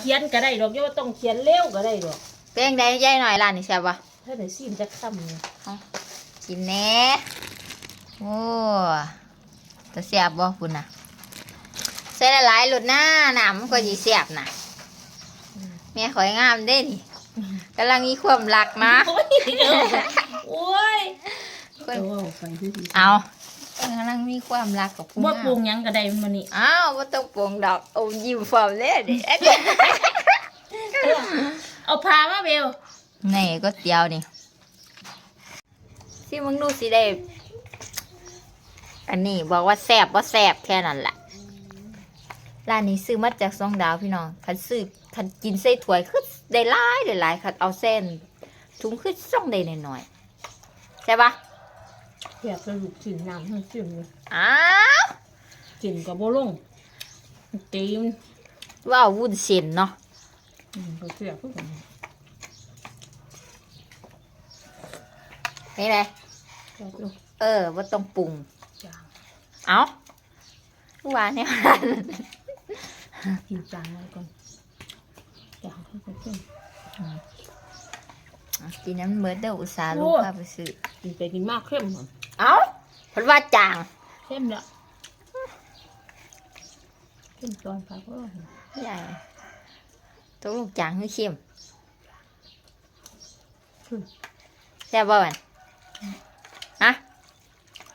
เขียนก็ได้ดอกอย่าว่าต้องเขียนเร็วก็ได้ดอกเป็นไงยายหน่อยร้านนี่แซ่บปะถ้าได้ซิมจะค่ำเนี่ยกินแหน่โอ้แตะแซ่บบ่คุณน่ะใส่หลายๆรสหน้าน้ำมันก็สิแซ่บน่ะแม่ขอยงามเด้นี่กำลังมีความรักนะโอ้ยโอ้ยคนเอาไปที่ที่ เอากำลังมีความรักกับผู้บ่งามปรุงหยังก็ได้มันนี่อ้าวว่าต้องปรุงดอกเอายิ้มฟอมเลยดิเอาพามาเบลนี่ก็เตียวนี่ที่มึงดูสิได้ อันนี้บอกว่าแสบว่าแสบแค่นั้นแหละร้านนี้ซื้อมาจากซองดาวพี่น้องคันซื้อคันกินใส่ถ้วยคือได้หลายได้หลายคันเอาเส้นถุงคือซ่องได้หน่อยๆใช่ปะ แซ่บกระดูกชิ้นน้ำให้จิ้มเลยอ้าวจิ้มกับบ่ลงตีมว้าววุ้นเส้นเนาะอืมก็แซ่บคือกันนี่ไงแซ่บอยู่เออว่าต้องปรุง จางเอาทุกวันเนี่ยกินจางไว้ก่อนจางให้เขาขึ้น กินน้ำเบิร์ดเด้ออุตส่าห์ลูกโอ้พาไปซื้อ กินไปกินมากเข้มเหรอ เอาเพราะว่าจางเข้มแล้วเข้มตอนพักก็ใหญ่ตัวลูกจางคือเค็มแซ่บบ่มันฮะ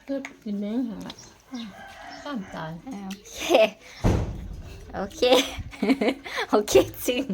เพิ่มกินแมงหาข้ามตายโอเค โอเค โอเคจริง